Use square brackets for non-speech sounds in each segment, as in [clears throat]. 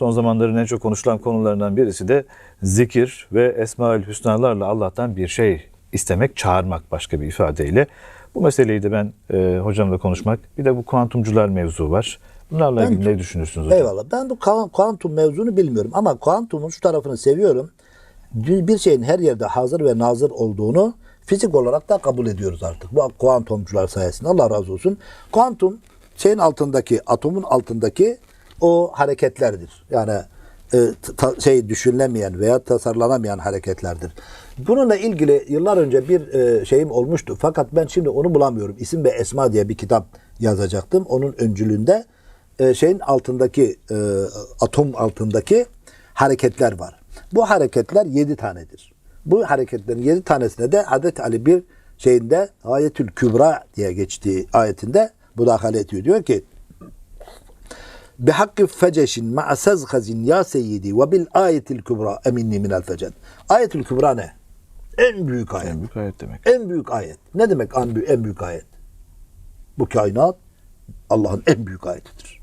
son zamanların en çok konuşulan konularından birisi de zikir ve Esmaül Hüsnalarla Allah'tan bir şey istemek, çağırmak başka bir ifadeyle. Bu meseleyi de ben e, hocamla konuşmak, bir de bu kuantumcular mevzu var. Bunlarla Ben- ilgili ne düşünürsünüz hocam? Eyvallah. Ben bu kuantum mevzunu bilmiyorum ama kuantumun şu tarafını seviyorum. Bir şeyin her yerde hazır ve nazır olduğunu fizik olarak da kabul ediyoruz artık. Bu kuantumcular sayesinde. Allah razı olsun. Kuantum şeyin altındaki, atomun altındaki o hareketlerdir. Yani e, şey düşünülemeyen veya tasarlanamayan hareketlerdir. Bununla ilgili yıllar önce bir e, şeyim olmuştu. Fakat ben şimdi onu bulamıyorum. İsim ve Esma diye bir kitap yazacaktım. Onun öncülüğünde e, şeyin altındaki atom altındaki hareketler var. Bu hareketler yedi tanedir. Bu hareketlerin yedi tanesine de Hazreti Ali bir şeyinde Ayetül Kübra diye geçtiği ayetinde müdahale ediyor. Diyor ki bihakkı feceşin ma'a sezgazin ya seyyidi ve bil ayetil kübra eminni minel feced. Ayetül kübra ne? En büyük ayet. En büyük ayet demek. En büyük ayet. Ne demek en büyük, en büyük ayet? Bu kainat Allah'ın en büyük ayetidir.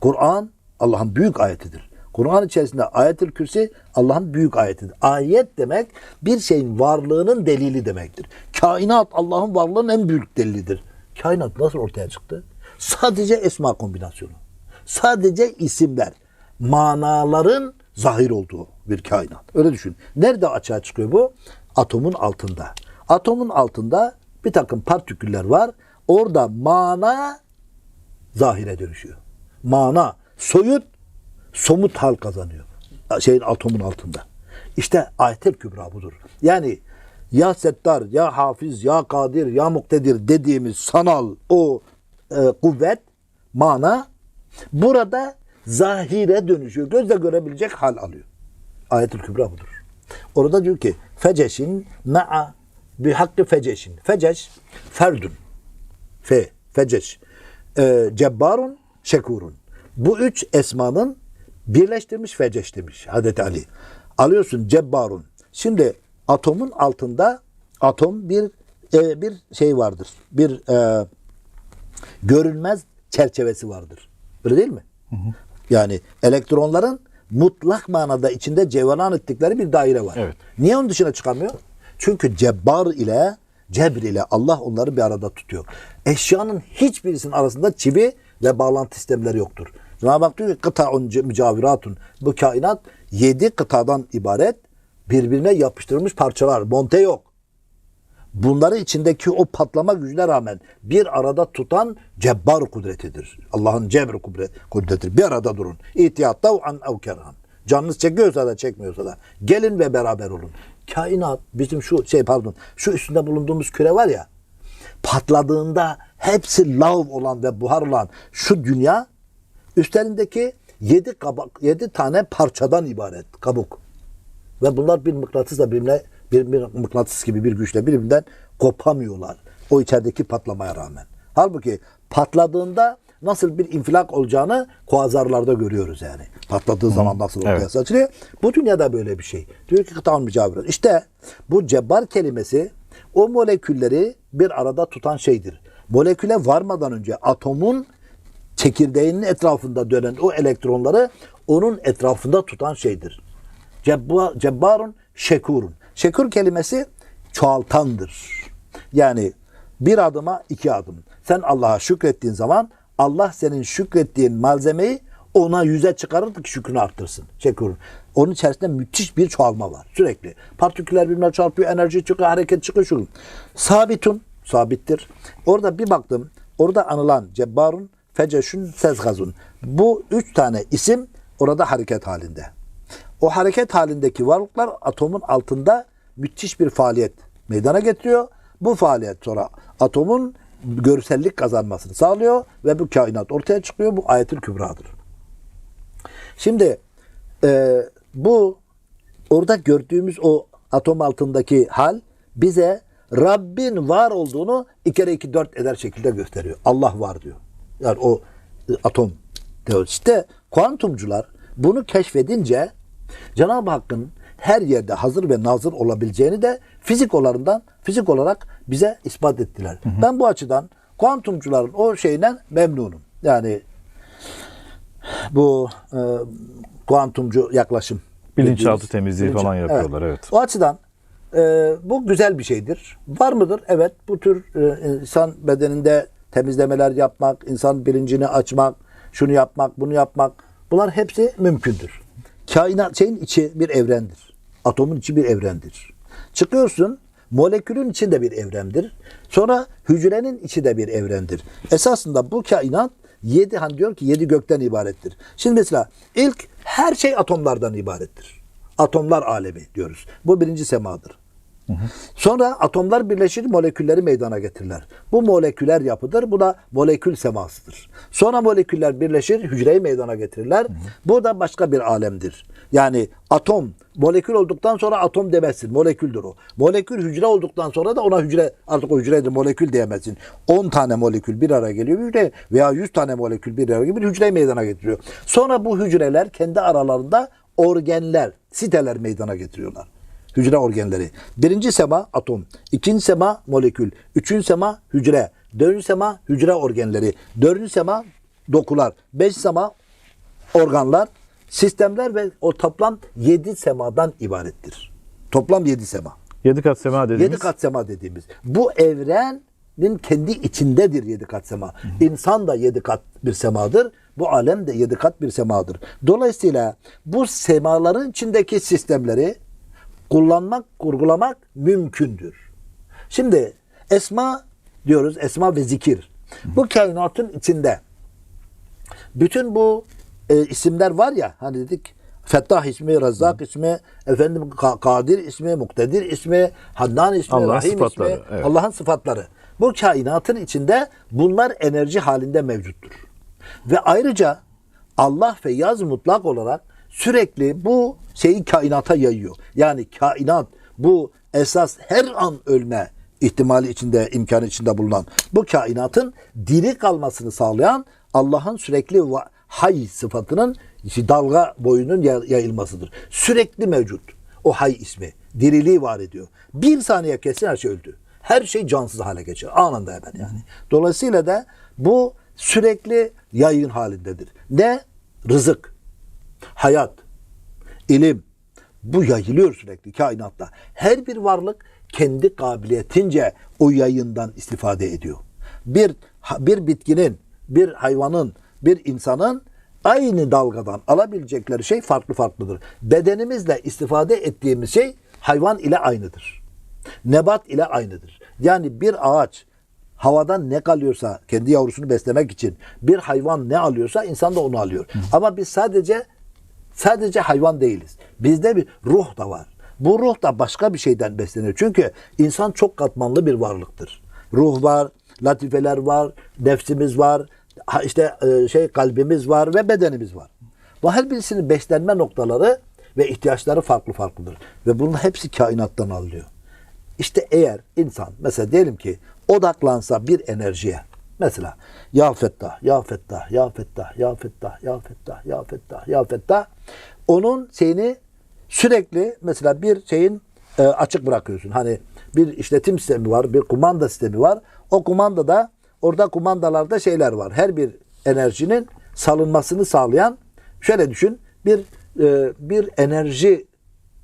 Kur'an Allah'ın büyük ayetidir. Kur'an içerisinde ayetül kürsi Allah'ın büyük ayetidir. Ayet demek bir şeyin varlığının delili demektir. Kainat Allah'ın varlığının en büyük delilidir. Kainat nasıl ortaya çıktı? Sadece esma kombinasyonu. Sadece isimler. Manaların zahir olduğu bir kainat. Öyle düşün. Nerede açığa çıkıyor bu? Atomun altında. Atomun altında bir takım partiküller var. Orada mana zahire dönüşüyor. Mana, soyut, somut hal kazanıyor. Şeyin atomun altında. İşte ayetel kübra budur. Yani ya settar, ya hafiz, ya kadir, ya muktedir dediğimiz sanal o e, kuvvet, mana burada zahire dönüşüyor. Gözle görebilecek hal alıyor. Ayetül kübra budur. Orada diyor ki feceşin ma'a bi hakkı feceşin. Feceş ferdun. Fe, feceş. Ee, cebbarun, şekurun. Bu üç esmanın birleştirmiş feceş demiş Hazreti Ali. Alıyorsun cebbarun. Şimdi atomun altında atom bir e, bir şey vardır. Bir e, görünmez çerçevesi vardır. Öyle değil mi? Yani elektronların mutlak manada içinde cevheran ettikleri bir daire var. Evet. Niye onun dışına çıkamıyor? Çünkü cebbar ile cebr ile Allah onları bir arada tutuyor. Eşyanın hiçbirisinin arasında çivi ve bağlantı sistemleri yoktur. Cenab-ı Hak diyor ki kıtaun mücaviratun. Bu kainat yedi kıtadan ibaret birbirine yapıştırılmış parçalar. Monte yok. Bunları içindeki o patlama gücüne rağmen bir arada tutan cebbar kudretidir. Allah'ın cebr kudret- kudretidir. Bir arada durun. İhtiyatta an ev kerhan. Canınız çekiyorsa da çekmiyorsa da gelin ve beraber olun. Kainat bizim şu şey pardon şu üstünde bulunduğumuz küre var ya patladığında hepsi lav olan ve buhar olan şu dünya üstlerindeki yedi kabak, yedi tane parçadan ibaret kabuk. Ve bunlar bir mıknatısla birbirine bir, bir mıknatıs gibi bir güçle birbirinden kopamıyorlar. O içerideki patlamaya rağmen. Halbuki patladığında nasıl bir infilak olacağını kuazarlarda görüyoruz yani. Patladığı zaman nasıl ortaya Evet. saçılıyor. Bu dünyada böyle bir şey. Diyor ki kıtan mücavirat. İşte bu cebbar kelimesi o molekülleri bir arada tutan şeydir. Moleküle varmadan önce atomun çekirdeğinin etrafında dönen o elektronları onun etrafında tutan şeydir. Cebba, cebbarun şekurun. Şekur kelimesi çoğaltandır. Yani bir adıma iki adım. Sen Allah'a şükrettiğin zaman Allah senin şükrettiğin malzemeyi ona yüze çıkarır ki şükrünü arttırsın. Şekurun. Onun içerisinde müthiş bir çoğalma var. Sürekli. Partiküller birbirine çarpıyor, enerji çıkıyor, hareket çıkıyor. Şu. Sabitun, sabittir. Orada bir baktım. Orada anılan cebbarun, feceşün, sezgazun. Bu üç tane isim orada hareket halinde. O hareket halindeki varlıklar atomun altında müthiş bir faaliyet meydana getiriyor. Bu faaliyet sonra atomun görsellik kazanmasını sağlıyor ve bu kainat ortaya çıkıyor. Bu ayetül kübradır. Şimdi e, bu orada gördüğümüz o atom altındaki hal bize Rabbin var olduğunu iki kere iki dört eder şekilde gösteriyor. Allah var diyor. Yani o atom teorisi. İşte kuantumcular bunu keşfedince Cenab-ı Hakk'ın her yerde hazır ve nazır olabileceğini de fizik olarından fizik olarak bize ispat ettiler. Ben bu açıdan kuantumcuların o şeyinden memnunum. Yani Bu e, kuantumcu yaklaşım. Bilinçaltı temizliği bilinç- falan yapıyorlar, evet. O açıdan e, bu güzel bir şeydir. Var mıdır? Evet. Bu tür e, insan bedeninde temizlemeler yapmak, insan bilincini açmak, şunu yapmak, bunu yapmak. Bunlar hepsi mümkündür. Kainat şeyin içi bir evrendir. Atomun içi bir evrendir. Çıkıyorsun molekülün içinde bir evrendir. Sonra hücrenin içi de bir evrendir. Esasında bu kainat yedi hani diyor ki yedi gökten ibarettir. Şimdi mesela ilk her şey atomlardan ibarettir. Atomlar alemi diyoruz. Bu birinci semadır. Sonra atomlar birleşir, molekülleri meydana getirirler. Bu moleküler yapıdır. Bu da molekül semasıdır. Sonra moleküller birleşir, hücreyi meydana getirirler. Bu da başka bir alemdir. Yani atom, molekül olduktan sonra atom demezsin. Moleküldür o. Molekül hücre olduktan sonra da ona hücre, artık o hücredir, molekül diyemezsin. 10 tane molekül bir araya geliyor hücre veya 100 tane molekül bir araya geliyor hücreyi meydana getiriyor. Sonra bu hücreler kendi aralarında orgenler, siteler meydana getiriyorlar hücre organları. Birinci sema atom, ikinci sema molekül, üçüncü sema hücre, dördüncü sema hücre organları, dördüncü sema dokular, beş sema organlar, sistemler ve o toplam yedi semadan ibarettir. Toplam yedi sema. Yedi kat sema dediğimiz. Yedi kat sema dediğimiz. Bu evrenin kendi içindedir yedi kat sema. İnsan da yedi kat bir semadır. Bu alem de yedi kat bir semadır. Dolayısıyla bu semaların içindeki sistemleri kullanmak, kurgulamak mümkündür. Şimdi esma diyoruz, esma ve zikir. Bu kainatın içinde bütün bu e, isimler var ya hani dedik Fettah ismi, Rezzak ismi, efendim Ka- Kadir ismi, Muktedir ismi, Hannan ismi, Allah'ın Rahim sıfatları, ismi, evet. Allah'ın sıfatları. Bu kainatın içinde bunlar enerji halinde mevcuttur. Ve ayrıca Allah Feyyaz mutlak olarak sürekli bu şeyi kainata yayıyor. Yani kainat bu esas her an ölme ihtimali içinde, imkanı içinde bulunan bu kainatın diri kalmasını sağlayan Allah'ın sürekli hay sıfatının dalga boyunun ya- yayılmasıdır. Sürekli mevcut. O hay ismi. Diriliği var ediyor. Bir saniye kesin her şey öldü. Her şey cansız hale geçiyor. Anında hemen yani. Dolayısıyla da bu sürekli yayın halindedir. Ne? Rızık, hayat, ilim. Bu yayılıyor sürekli kainatta. Her bir varlık kendi kabiliyetince o yayından istifade ediyor. Bir bir bitkinin, bir hayvanın, bir insanın aynı dalgadan alabilecekleri şey farklı farklıdır. Bedenimizle istifade ettiğimiz şey hayvan ile aynıdır. Nebat ile aynıdır. Yani bir ağaç havadan ne kalıyorsa kendi yavrusunu beslemek için bir hayvan ne alıyorsa insan da onu alıyor. Ama biz sadece sadece hayvan değiliz. Bizde bir ruh da var. Bu ruh da başka bir şeyden besleniyor. Çünkü insan çok katmanlı bir varlıktır. Ruh var, latifeler var, nefsimiz var, işte e, şey kalbimiz var ve bedenimiz var. Bu her birisinin beslenme noktaları ve ihtiyaçları farklı farklıdır. Ve bunun hepsi kainattan alınıyor. İşte eğer insan mesela diyelim ki odaklansa bir enerjiye mesela ya Fettah, ya Fettah, ya Fettah, ya Fettah, ya Fettah, ya Fettah, ya Fettah onun şeyini sürekli mesela bir şeyin e, açık bırakıyorsun. Hani bir işletim sistemi var, bir kumanda sistemi var. O kumandada orada kumandalarda şeyler var. Her bir enerjinin salınmasını sağlayan şöyle düşün bir e, bir enerji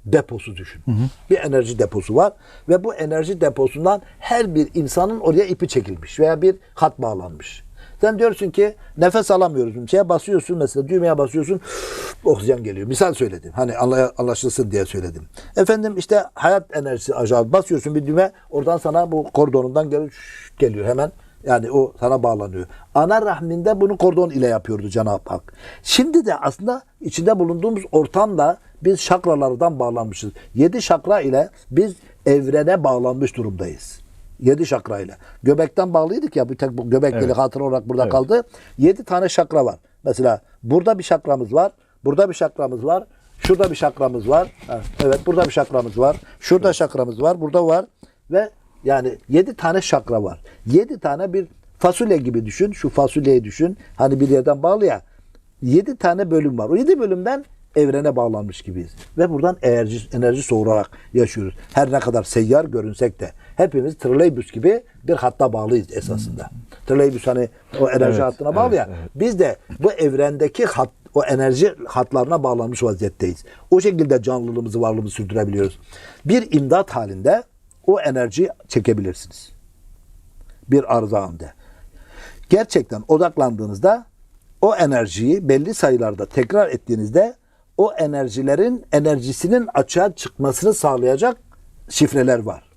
deposu düşün. Bir enerji deposu var ve bu enerji deposundan her bir insanın oraya ipi çekilmiş veya bir hat bağlanmış. Sen diyorsun ki nefes alamıyoruz. Şeye basıyorsun mesela düğmeye basıyorsun [gasps] oksijen geliyor. Misal söyledim. Hani anlaşılsın diye söyledim. Efendim işte hayat enerjisi ajağı basıyorsun bir düğme oradan sana bu kordonundan şşş geliyor hemen. Yani o sana bağlanıyor. Ana rahminde bunu kordon ile yapıyordu Cenab-ı Hak. Şimdi de aslında içinde bulunduğumuz ortamda biz şakralardan bağlanmışız. Yedi şakra ile biz evrene bağlanmış durumdayız. Yedi şakra ile. Göbekten bağlıydık ya bir tek göbek Evet. deli hatıra olarak burada Evet. kaldı. Yedi tane şakra var. Mesela burada bir şakramız var. Burada bir şakramız var. Şurada bir şakramız var. Evet burada bir şakramız var. Şurada şakramız var. Burada var. Ve yani yedi tane şakra var. Yedi tane bir fasulye gibi düşün. Şu fasulyeyi düşün. Hani bir yerden bağlı ya. Yedi tane bölüm var. O yedi bölümden evrene bağlanmış gibiyiz. Ve buradan enerji, enerji soğurarak yaşıyoruz. Her ne kadar seyyar görünsek de hepimiz trolleybüs gibi bir hatta bağlıyız esasında. Trolleybüs hani o enerji Evet, hattına bağlı evet, ya. evet. Biz de bu evrendeki hat, o enerji hatlarına bağlanmış vaziyetteyiz. O şekilde canlılığımızı, varlığımızı sürdürebiliyoruz. Bir imdat halinde o enerjiyi çekebilirsiniz. Bir arıza halinde. Gerçekten odaklandığınızda o enerjiyi belli sayılarda tekrar ettiğinizde o enerjilerin enerjisinin açığa çıkmasını sağlayacak şifreler var.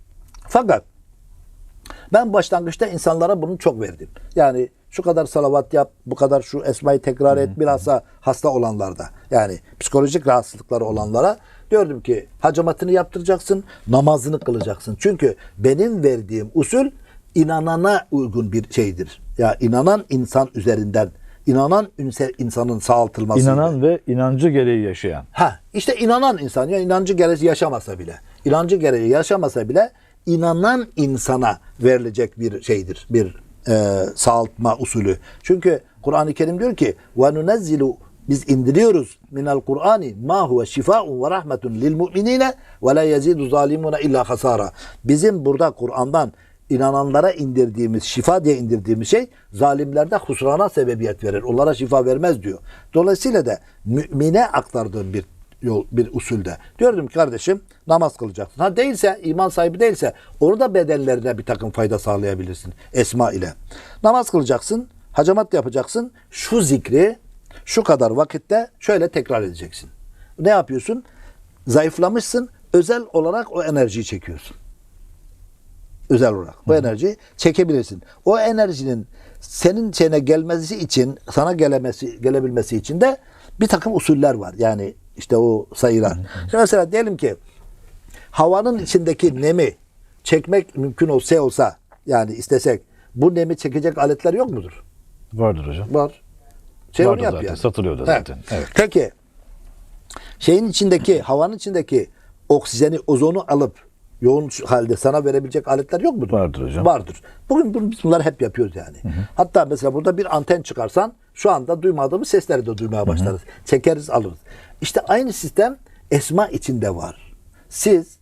Fakat ben başlangıçta insanlara bunu çok verdim. Yani şu kadar salavat yap, bu kadar şu esmayı tekrar et bilhassa hasta olanlarda. Yani psikolojik rahatsızlıkları olanlara diyordum ki hacamatını yaptıracaksın, namazını kılacaksın. Çünkü benim verdiğim usul inanana uygun bir şeydir. Ya inanan insan üzerinden, inanan insanın sağaltılması. İnanan ve inancı gereği yaşayan. Ha işte inanan insan ya inancı gereği yaşamasa bile, inancı gereği yaşamasa bile inanan insana verilecek bir şeydir, bir e, sağaltma usulü. Çünkü Kur'an-ı Kerim diyor ki nunezzilu biz indiriyoruz minel Kur'ani ma huve şifaun ve rahmetun lil mu'minine ve la yezidu zalimuna illa hasara. Bizim burada Kur'an'dan inananlara indirdiğimiz, şifa diye indirdiğimiz şey zalimlerde husrana sebebiyet verir. Onlara şifa vermez diyor. Dolayısıyla da mümine aktardığım bir yol, bir usulde. Diyordum ki kardeşim namaz kılacaksın. Ha değilse, iman sahibi değilse onu da bedellerine bir takım fayda sağlayabilirsin. Esma ile. Namaz kılacaksın, hacamat yapacaksın. Şu zikri şu kadar vakitte şöyle tekrar edeceksin. Ne yapıyorsun? Zayıflamışsın. Özel olarak o enerjiyi çekiyorsun özel olarak. Bu enerjiyi çekebilirsin. O enerjinin senin şeyine gelmesi için, sana gelemesi, gelebilmesi için de bir takım usuller var. Yani işte o sayılar. Şimdi mesela diyelim ki havanın içindeki nemi çekmek mümkün olsa olsa yani istesek bu nemi çekecek aletler yok mudur? Vardır hocam. Var. Şey Vardı onu yap zaten, yani. satılıyor da zaten, evet. Peki şeyin içindeki [clears throat] havanın içindeki oksijeni ozonu alıp yoğun halde sana verebilecek aletler yok mudur? Vardır hocam. Vardır. Bugün biz bunları hep yapıyoruz yani. Hatta mesela burada bir anten çıkarsan şu anda duymadığımız sesleri de duymaya başlarız. Çekeriz alırız. İşte aynı sistem esma içinde var. Siz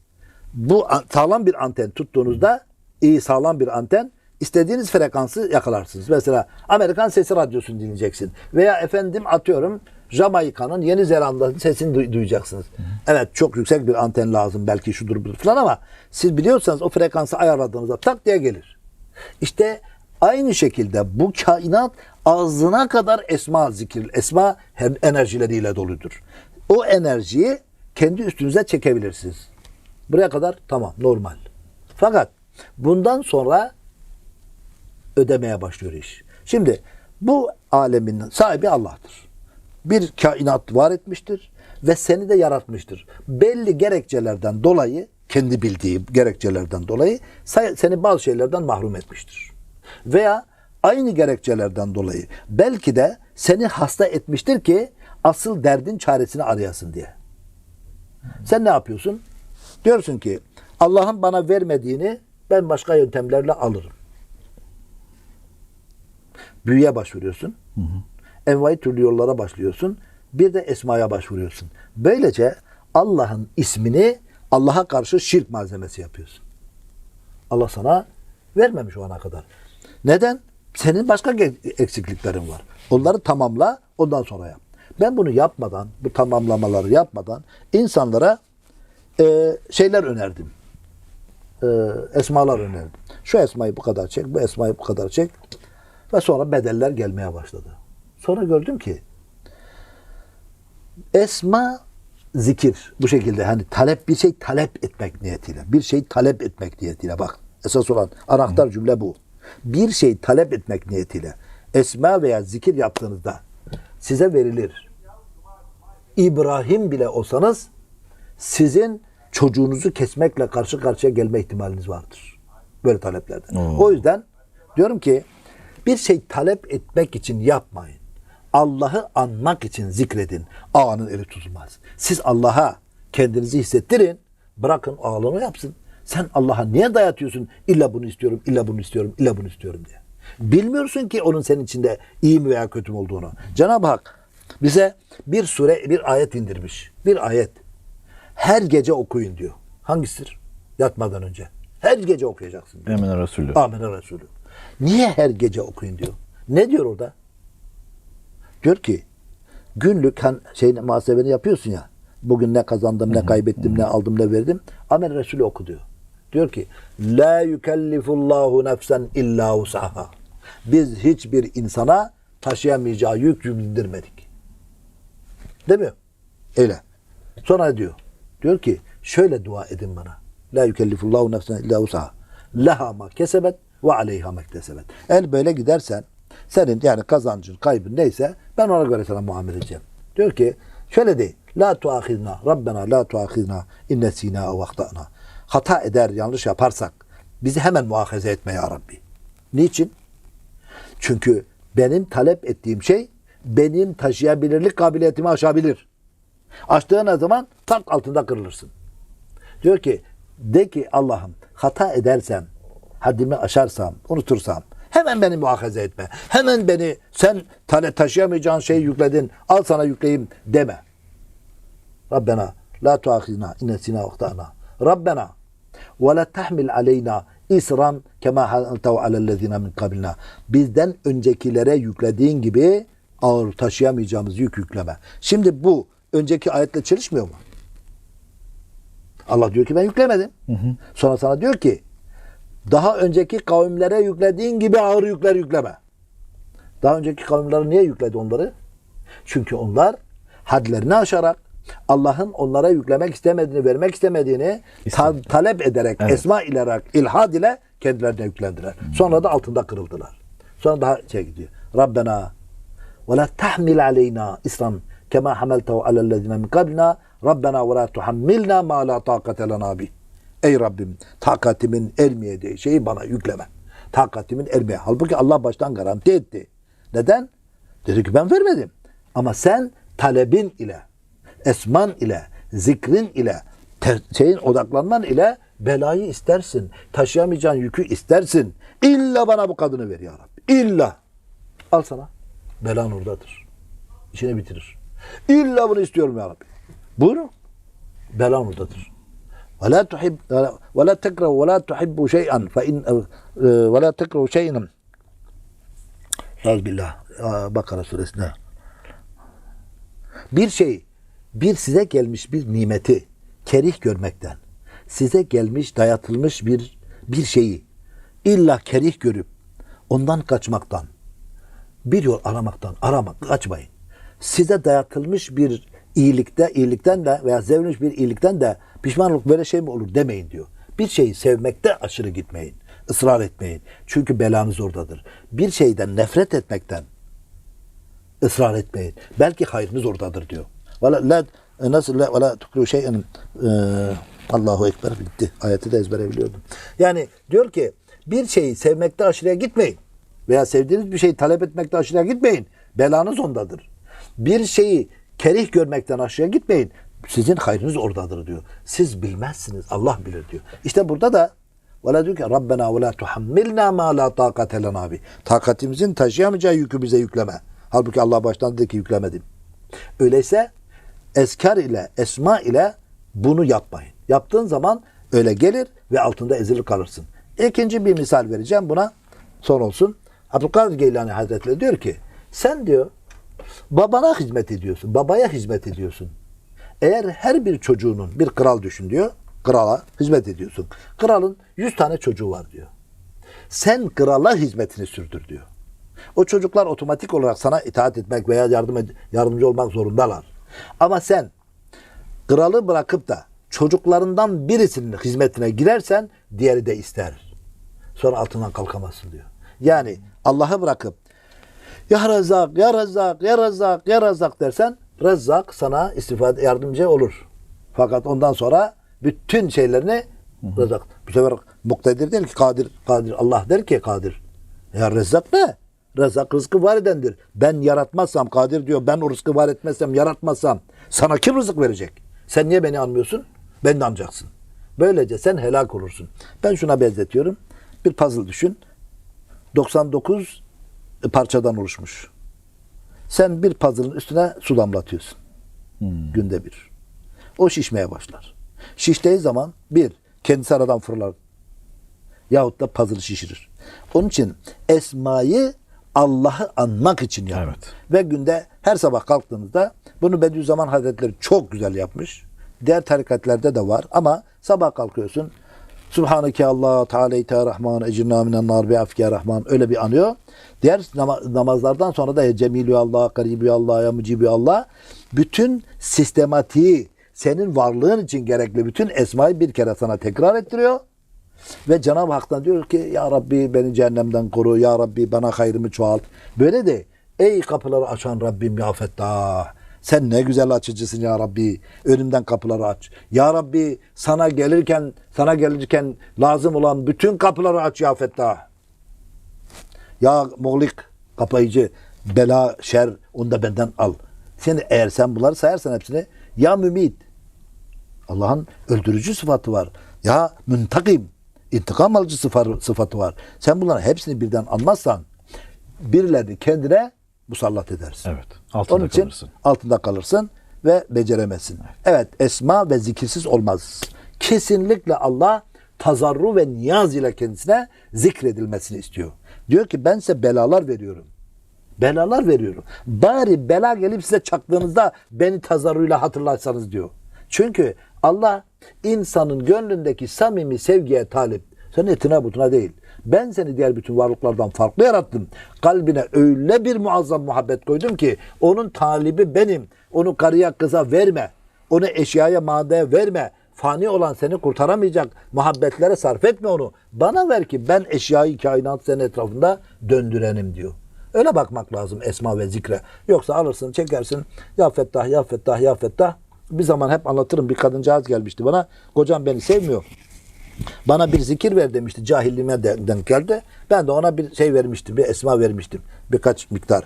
bu sağlam bir anten tuttuğunuzda iyi sağlam bir anten istediğiniz frekansı yakalarsınız. Mesela Amerikan Sesi Radyosu'nu dinleyeceksin. Veya efendim atıyorum Jamaika'nın Yeni Zelanda'nın sesini duy- duyacaksınız. Evet çok yüksek bir anten lazım belki şudur budur falan ama siz biliyorsanız o frekansı ayarladığınızda tak diye gelir. İşte aynı şekilde bu kainat ağzına kadar esma zikir, esma enerjileriyle doludur. O enerjiyi kendi üstünüze çekebilirsiniz. Buraya kadar tamam normal. Fakat bundan sonra ödemeye başlıyor iş. Şimdi bu alemin sahibi Allah'tır. Bir kainat var etmiştir ve seni de yaratmıştır. Belli gerekçelerden dolayı, kendi bildiği gerekçelerden dolayı seni bazı şeylerden mahrum etmiştir. Veya aynı gerekçelerden dolayı belki de seni hasta etmiştir ki asıl derdin çaresini arayasın diye. Sen ne yapıyorsun? Diyorsun ki Allah'ın bana vermediğini ben başka yöntemlerle alırım. Büyüye başvuruyorsun. Envai türlü yollara başlıyorsun. Bir de esmaya başvuruyorsun. Böylece Allah'ın ismini Allah'a karşı şirk malzemesi yapıyorsun. Allah sana vermemiş o ana kadar. Neden? Senin başka eksikliklerin var. Onları tamamla, ondan sonra yap. Ben bunu yapmadan, bu tamamlamaları yapmadan insanlara e, şeyler önerdim. E, esmalar önerdim. Şu esmayı bu kadar çek, bu esmayı bu kadar çek. Ve sonra bedeller gelmeye başladı. Sonra gördüm ki esma zikir bu şekilde hani talep bir şey talep etmek niyetiyle bir şey talep etmek niyetiyle bak esas olan anahtar cümle bu. Bir şey talep etmek niyetiyle esma veya zikir yaptığınızda size verilir. İbrahim bile olsanız sizin çocuğunuzu kesmekle karşı karşıya gelme ihtimaliniz vardır. Böyle taleplerden. O yüzden diyorum ki bir şey talep etmek için yapmayın. Allah'ı anmak için zikredin. Ağanın eli tutulmaz. Siz Allah'a kendinizi hissettirin. Bırakın ağlama yapsın. Sen Allah'a niye dayatıyorsun? İlla bunu istiyorum, illa bunu istiyorum, illa bunu istiyorum diye. Bilmiyorsun ki onun senin içinde iyi mi veya kötü mü olduğunu. Cenab-ı Hak bize bir sure, bir ayet indirmiş. Bir ayet. Her gece okuyun diyor. Hangisidir? Yatmadan önce. Her gece okuyacaksın. diyor. Emin Resulü. Amin Resulü. Niye her gece okuyun diyor. Ne diyor orada? Diyor ki günlük hani şeyin muhasebeni yapıyorsun ya. Bugün ne kazandım, ne kaybettim, ne aldım, ne verdim. Amel Resulü oku diyor. Diyor ki La yükellifullahu nefsen illa usaha. Biz hiçbir insana taşıyamayacağı yük bindirmedik. Mi? Öyle. Sonra diyor. Diyor ki şöyle dua edin bana. La yükellifullahu nefsen illa usaha. Leha ma kesebet ve aleyha mektesebet. Eğer böyle gidersen senin yani kazancın, kaybın neyse ben ona göre sana muamele edeceğim. Diyor ki şöyle değil. La tuahidna Rabbena la tuahidna innesina ev ahtana. Hata eder, yanlış yaparsak bizi hemen muahaze etme ya Rabbi. Niçin? Çünkü benim talep ettiğim şey benim taşıyabilirlik kabiliyetimi aşabilir. Aştığın zaman tak altında kırılırsın. Diyor ki de ki Allah'ım hata edersem, haddimi aşarsam, unutursam hemen beni muahaze etme. Hemen beni sen tane taşıyamayacağın şeyi yükledin. Al sana yükleyeyim deme. Rabbena la tuahizna innesina uhtana. Rabbena ve la tahmil aleyna isran kema hamaltehu alellezina min kablina. Bizden öncekilere yüklediğin gibi ağır taşıyamayacağımız yük yükleme. Şimdi bu önceki ayetle çelişmiyor mu? Allah diyor ki ben yüklemedim. Sonra sana diyor ki daha önceki kavimlere yüklediğin gibi ağır yükler yükleme. Daha önceki kavimlere niye yükledi onları? Çünkü onlar hadlerini aşarak Allah'ın onlara yüklemek istemediğini, vermek istemediğini ta- talep ederek, esma ilerek, ilhad ile kendilerine yüklendiler. Sonra da altında kırıldılar. Sonra daha şey gidiyor. Rabbena ve la tahmil aleyna isran kema hamaltehu alellezine min kablina Rabbena ve la tuhammilna ma la takate lena bih. Ey Rabbim takatimin ermeyeceği şeyi bana yükleme. Takatimin ermeye. Halbuki Allah baştan garanti etti. Neden? Dedi ki ben vermedim. Ama sen talebin ile, esman ile, zikrin ile, şeyin odaklanman ile belayı istersin. Taşıyamayacağın yükü istersin. İlla bana bu kadını ver ya Rabbi. İlla. Al sana. Belan oradadır. İşini bitirir. İlla bunu istiyorum ya Rabbi. Buyurun. Belan oradadır. ولا تحب ولا تكره ولا تحب شيئا فإن ولا تكره شيئا Billah. Bakara suresinde. Bir şey, bir size gelmiş bir nimeti kerih görmekten, size gelmiş dayatılmış bir bir şeyi illa kerih görüp ondan kaçmaktan, bir yol aramaktan, aramak, kaçmayın. Size dayatılmış bir iyilikte, iyilikten de veya zevnmiş bir iyilikten de pişmanlık böyle şey mi olur demeyin diyor. Bir şeyi sevmekte aşırı gitmeyin. ısrar etmeyin. Çünkü belanız oradadır. Bir şeyden nefret etmekten ısrar etmeyin. Belki hayrınız oradadır diyor. Vela la nasıl la vela tukru şey'in e, Allahu ekber bitti. Ayeti de ezbere biliyordum. Yani diyor ki bir şeyi sevmekte aşırıya gitmeyin. Veya sevdiğiniz bir şeyi talep etmekte aşırıya gitmeyin. Belanız ondadır. Bir şeyi kerih görmekten aşırıya gitmeyin. Sizin hayrınız oradadır diyor. Siz bilmezsiniz. Allah bilir diyor. İşte burada da Vela diyor ki Rabbena ve la tuhammilna ma la takate lena bih. Takatimizin taşıyamayacağı yükü bize yükleme. Halbuki Allah baştan dedi ki yüklemedim. Öyleyse eskar ile esma ile bunu yapmayın. Yaptığın zaman öyle gelir ve altında ezilir kalırsın. İkinci bir misal vereceğim buna son olsun. Abdülkadir Geylani Hazretleri diyor ki sen diyor babana hizmet ediyorsun. Babaya hizmet ediyorsun. Eğer her bir çocuğunun bir kral düşün diyor. Krala hizmet ediyorsun. Kralın 100 tane çocuğu var diyor. Sen krala hizmetini sürdür diyor. O çocuklar otomatik olarak sana itaat etmek veya yardım yardımcı olmak zorundalar. Ama sen kralı bırakıp da çocuklarından birisinin hizmetine girersen diğeri de ister. Sonra altından kalkamazsın diyor. Yani Allah'ı bırakıp ya Rezzak, ya Rezzak, ya Rezzak, ya Rezzak dersen Rezzak sana istifade yardımcı olur. Fakat ondan sonra bütün şeylerini Rezzak. Bu sefer muktedir değil ki kadir, kadir. Allah der ki kadir. Ya Rezzak ne? Rezzak rızkı var edendir. Ben yaratmazsam kadir diyor. Ben o rızkı var etmezsem, yaratmazsam sana kim rızık verecek? Sen niye beni anmıyorsun? Ben de anlayacaksın. Böylece sen helak olursun. Ben şuna benzetiyorum. Bir puzzle düşün. 99 parçadan oluşmuş. Sen bir puzzle'ın üstüne su damlatıyorsun. Günde bir. O şişmeye başlar. Şiştiği zaman bir, kendisi aradan fırlar. yahut da puzzle şişirir. Onun için esmayı Allah'ı anmak için yapın. Evet. Ve günde her sabah kalktığınızda bunu Bediüzzaman Hazretleri çok güzel yapmış. Diğer tarikatlerde de var ama sabah kalkıyorsun. Subhaneke Allah Teala te Rahman ecirna minen nar bi afke Rahman öyle bir anıyor. Diğer nama- namazlardan sonra da Cemilü Allah, Garibü Allah, ya Mucibü Allah bütün sistematiği senin varlığın için gerekli bütün esmayı bir kere sana tekrar ettiriyor. Ve Cenab-ı Hak'tan diyor ki ya Rabbi beni cehennemden koru. Ya Rabbi bana hayrımı çoğalt. Böyle de ey kapıları açan Rabbim ya Fettah. Sen ne güzel açıcısın ya Rabbi. Önümden kapıları aç. Ya Rabbi sana gelirken sana gelirken lazım olan bütün kapıları aç ya Fettah. Ya muğlik kapayıcı bela şer onu da benden al. Seni eğer sen bunları sayarsan hepsini ya mümit Allah'ın öldürücü sıfatı var. Ya müntakim, intikam alıcı sıfatı, var. Sen bunların hepsini birden anmazsan birilerini kendine musallat edersin. Evet. Altında Onun için kalırsın. altında kalırsın ve beceremezsin. Evet. esma ve zikirsiz olmaz. Kesinlikle Allah tazarru ve niyaz ile kendisine zikredilmesini istiyor. Diyor ki ben size belalar veriyorum. Belalar veriyorum. Bari bela gelip size çaktığınızda beni tazarruyla hatırlarsanız diyor. Çünkü Allah insanın gönlündeki samimi sevgiye talip. Senin etine butuna değil. Ben seni diğer bütün varlıklardan farklı yarattım. Kalbine öyle bir muazzam muhabbet koydum ki onun talibi benim. Onu karıya kıza verme. Onu eşyaya maddeye verme. Fani olan seni kurtaramayacak. Muhabbetlere sarf etme onu. Bana ver ki ben eşyayı kainat senin etrafında döndürenim diyor. Öyle bakmak lazım esma ve zikre. Yoksa alırsın çekersin. Ya Fettah ya Fettah ya Fettah. Bir zaman hep anlatırım bir kadıncağız gelmişti bana. Kocam beni sevmiyor. Bana bir zikir ver demişti. Cahilliğime de- denk geldi. Ben de ona bir şey vermiştim. Bir esma vermiştim. Birkaç miktar.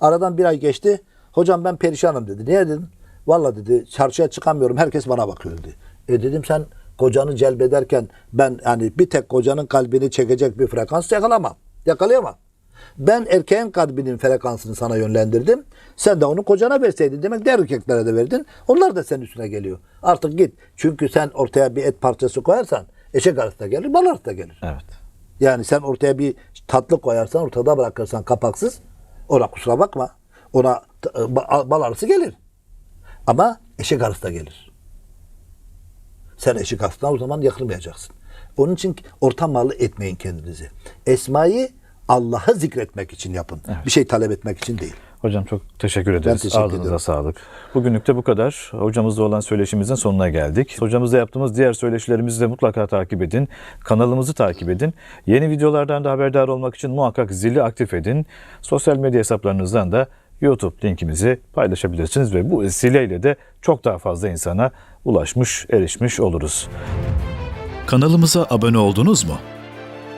Aradan bir ay geçti. Hocam ben perişanım dedi. Niye dedim? Valla dedi çarşıya çıkamıyorum. Herkes bana bakıyor dedi. E dedim sen kocanı celbederken ben yani bir tek kocanın kalbini çekecek bir frekans yakalamam. Yakalayamam. Ben erkeğin kalbinin frekansını sana yönlendirdim. Sen de onu kocana verseydin demek diğer erkeklere de verdin. Onlar da senin üstüne geliyor. Artık git. Çünkü sen ortaya bir et parçası koyarsan eşek arası da gelir, bal arası da gelir. Evet. Yani sen ortaya bir tatlı koyarsan, ortada bırakırsan kapaksız, ona kusura bakma. Ona ba- bal arısı gelir. Ama eşek arısı da gelir. Sen eşek arısına o zaman yakılmayacaksın. Onun için orta malı etmeyin kendinizi. Esmayı Allah'ı zikretmek için yapın. Bir şey talep etmek için değil. Hocam çok teşekkür ederiz. teşekkür Ağzınıza ediyorum. sağlık. Bugünlük de bu kadar. Hocamızla olan söyleşimizin sonuna geldik. Hocamızla yaptığımız diğer söyleşilerimizi de mutlaka takip edin. Kanalımızı takip edin. Yeni videolardan da haberdar olmak için muhakkak zili aktif edin. Sosyal medya hesaplarınızdan da YouTube linkimizi paylaşabilirsiniz ve bu vesileyle de çok daha fazla insana ulaşmış, erişmiş oluruz. Kanalımıza abone oldunuz mu?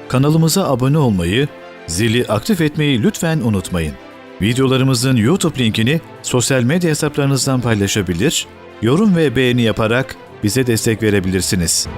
Kanalımıza abone olmayı, zili aktif etmeyi lütfen unutmayın. Videolarımızın YouTube linkini sosyal medya hesaplarınızdan paylaşabilir, yorum ve beğeni yaparak bize destek verebilirsiniz.